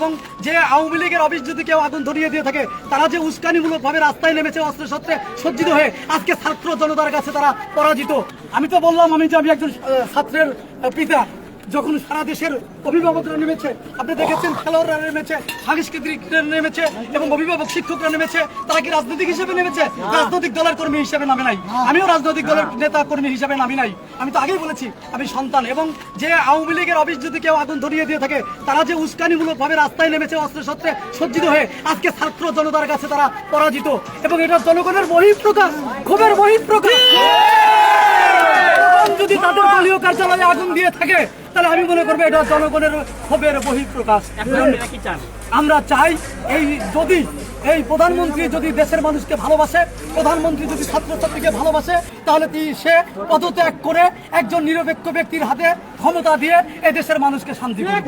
এবং যে আওয়ামী লীগের অফিস যদি কেউ আগুন ধরিয়ে দিয়ে থাকে, তারা যে উস্কানিমূলক ভাবে রাস্তায় নেমেছে অস্ত্র সত্রে সজ্জিত হয়ে, আজকে ছাত্র জনতার কাছে তারা পরাজিত। আমি তো বললাম আমি যে আমি একজন ছাত্রের পিতা। যখন সারা দেশের অভিভাবকরা নেমেছে আপনি দেখেছেন খেলোয়াড়রা নেমেছে সাংস্কৃতিকরা নেমেছে এবং অভিভাবক শিক্ষকরা নেমেছে তারা কি রাজনৈতিক হিসেবে নেমেছে? রাজনৈতিক দলের কর্মী হিসেবে নামে নাই। আমিও রাজনৈতিক দলের নেতা কর্মী হিসেবে নামি নাই। আমি তো আগেই বলেছি আমি সন্তান এবং যে আওয়ামী লীগের অফিস যদি কেউ আগুন ধরিয়ে দিয়ে থাকে তারা যে উস্কানিমূলক ভাবে রাস্তায় নেমেছে অস্ত্র শস্ত্রে সজ্জিত হয়ে আজকে ছাত্র জনতার কাছে তারা পরাজিত। এবং এটা জনগণের বহিঃপ্রকাশ ক্ষোভের বহিঃপ্রকাশ। যদি তাদের দলীয় কার্যালয়ে আগুন দিয়ে থাকে তাহলে আমি মনে করব এটা জনগণের ক্ষোভের বহিঃপ্রকাশ। আমরা চাই এই যদি এই প্রধানমন্ত্রী যদি দেশের মানুষকে ভালোবাসে প্রধানমন্ত্রী যদি ছাত্রছাত্রীকে ভালোবাসে তাহলে সে পদত্যাগ করে একজন নিরপেক্ষ ব্যক্তির হাতে ক্ষমতা দিয়ে এই দেশের মানুষকে শান্তি দিবে?